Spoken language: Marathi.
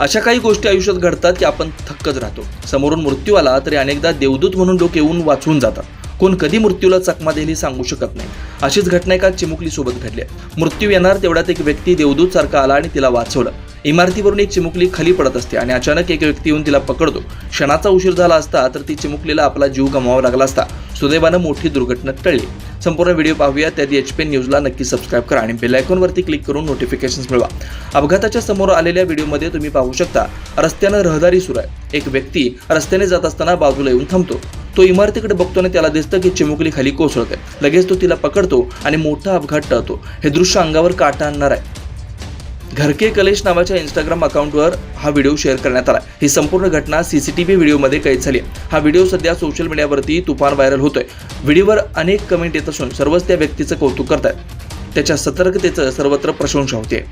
अशा काही गोष्टी आयुष्यात घडतात की आपण थक्कच राहतो. समोरून मृत्यू आला तरी अनेकदा देवदूत म्हणून लोक येऊन वाचवून जातात. कोण कधी मृत्यूला चकमा देईल हे सांगू शकत नाही. अशीच घटना एका चिमुकली सोबत घडली मृत्यू येणार तेवढ्यात एक व्यक्ती देवदूत सारखा आला आणि तिला वाचवलं. इमारतीवरून एक चिमुकली खाली पडत असते आणि अचानक एक व्यक्ती येऊन तिला पकडतो. क्षणाचा उशीर झाला असता तर ती चिमुकलीला आपला जीव गमावा लागला असता. सुदैवानं मोठी दुर्घटना टळली. संपूर्ण व्हिडिओ पाहूया. त्याआधी एच पी न्यूजला नक्की सबस्क्राईब करा आणि बेल आयकॉनवरती क्लिक करून नोटिफिकेशन्स मिळवा. अपघाताच्या समोर आलेल्या व्हिडिओमध्ये तुम्ही पाहू शकता रस्त्यानं रहदारी सुरू आहे. एक व्यक्ती रस्त्याने जात असताना बाजूला येऊन थांबतो. तो इमारतीकडे बघतो आणि त्याला दिसतं की चिमुकली खाली कोसळते लगेच तो तिला पकडतो आणि मोठा अपघात टळतो. हे दृश्य अंगावर काटा आणणार आहे. घरके कलेश नावाच्या इंस्टाग्राम अकाउंटवर हा व्हिडिओ शेअर करण्यात आला ही संपूर्ण घटना सीसीटीव्ही व्हिडिओमध्ये कैद झाली आहे. हा व्हिडिओ सध्या सोशल मीडियावरती तुफान व्हायरल होतोय. व्हिडिओवर अनेक कमेंट येत असून सर्वच त्या व्यक्तीचं कौतुक करतात त्याच्या सतर्कतेचं सर्वत्र प्रशंसा होते